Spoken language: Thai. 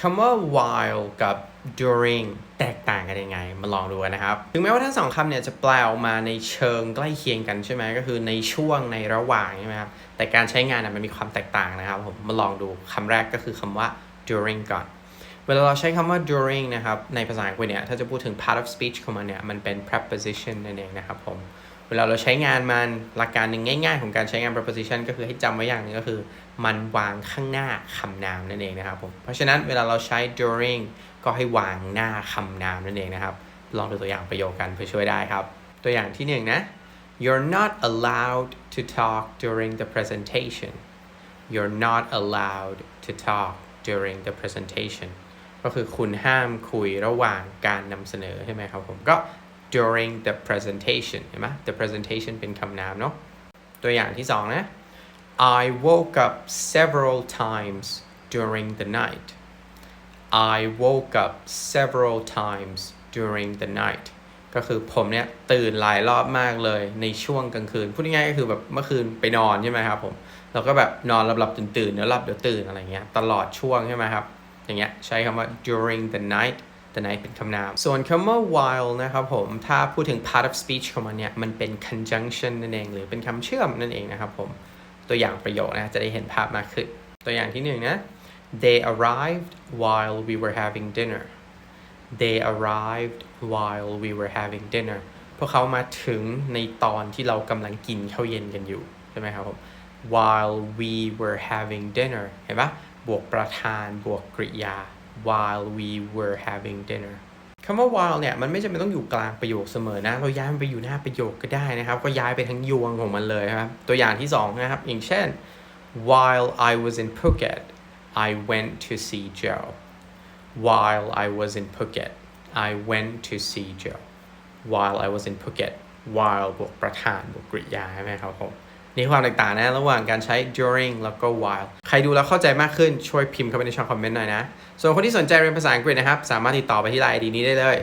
คำว่า while กับ during แตกต่างกันยังไง มาลองดูกันนะครับ ถึงแม้ว่าทั้งสองคำเนี่ยจะแปลออกมาในเชิงใกล้เคียงกันใช่ไหมก็คือในช่วงในระหว่างใช่ไหมครับ แต่การใช้งานน่ะมันมีความแตกต่างนะครับผม มาลองดูคำแรกก็คือคำว่า during ก่อน เวลาเราใช้คำว่า during นะครับ ในภาษาอังกฤษเนี่ย ถ้าจะพูดถึง part of speech ของมันเนี่ย มันเป็น preposition นั่นเองนะครับผม เวลาเราใช้งานมันหลักการหนึ่งง่าย ๆ ของการใช้งาน preposition ก็คือให้จำไว้อย่างนึงก็คือ มันวางข้างหน้าคำนามนั่นเองนะครับผมเพราะฉะนั้นเวลาเราใช้ during ก็ให้วางหน้าคำนามนั่นเองนะครับ ลองดูตัวอย่างประโยคกันเพื่อช่วยได้ครับ ตัวอย่างที่หนึ่งนะ you're not allowed to talk during the presentation you're not allowed to talk during the presentation ก็คือคุณห้ามคุยระหว่างการนำเสนอใช่ไหมครับผมก็ during the presentation เห็นไหม the presentation เป็นคำนามเนาะ ตัวอย่างที่สองนะ I woke up several times during the night I woke up several times during the night ก็คือผมเนี่ยตื่นหลายรอบมากเลยในช่วงกลางคืน พูดง่ายๆก็คือแบบเมื่อคืนไปนอนใช่ไหมครับผม เราก็แบบนอนหลับๆตื่นๆเดี๋ยวหลับเดี๋ยวตื่นอะไรเงี้ยตลอดช่วงใช่ไหมครับ อย่างเงี้ยใช้คำว่า during the night the night เป็นคำนาม ส่วนคำว่า while นะครับผม ถ้าพูดถึง part of speech ของมันเนี่ย มันเป็น conjunction นั่นเอง หรือเป็นคำเชื่อมนั่นเองนะครับผม ตัวอย่างประโยคนะ จะได้เห็นภาพมากขึ้น ตัวอย่างที่หนึ่งนะ they arrived while we were having dinner they arrived while we were having dinner พวกเขามาถึงในตอนที่เรากำลังกินข้าวเย็นกันอยู่ ใช่ไหมครับผม while we were having dinner เห็นปะบวกประธานบวกกริยา while we were having dinner คำว่า while เนี่ยมันไม่จำเป็นต้องอยู่กลางประโยคเสมอนะ เราย้ายมันไปอยู่หน้าประโยคก็ได้นะครับ ก็ย้ายไปทั้งยวงของมันเลยครับ ตัวอย่างที่สองนะครับ อย่างเช่น while I was in Phuket I went to see Joe while I was in Phuket I went to see Joe while I was in Phuket while บวกประธานบวกกริยาใช่ไหมครับผม นี่ความแตกต่างนะระหว่างการใช้ during แล้วก็ while ใครดูแล้วเข้าใจมากขึ้นช่วยพิมพ์เข้าไปในช่องคอมเมนต์หน่อยนะ ส่วนคนที่สนใจเรียนภาษาอังกฤษนะครับ สามารถติดต่อไปที่ไลน์ดีนี้ได้เลย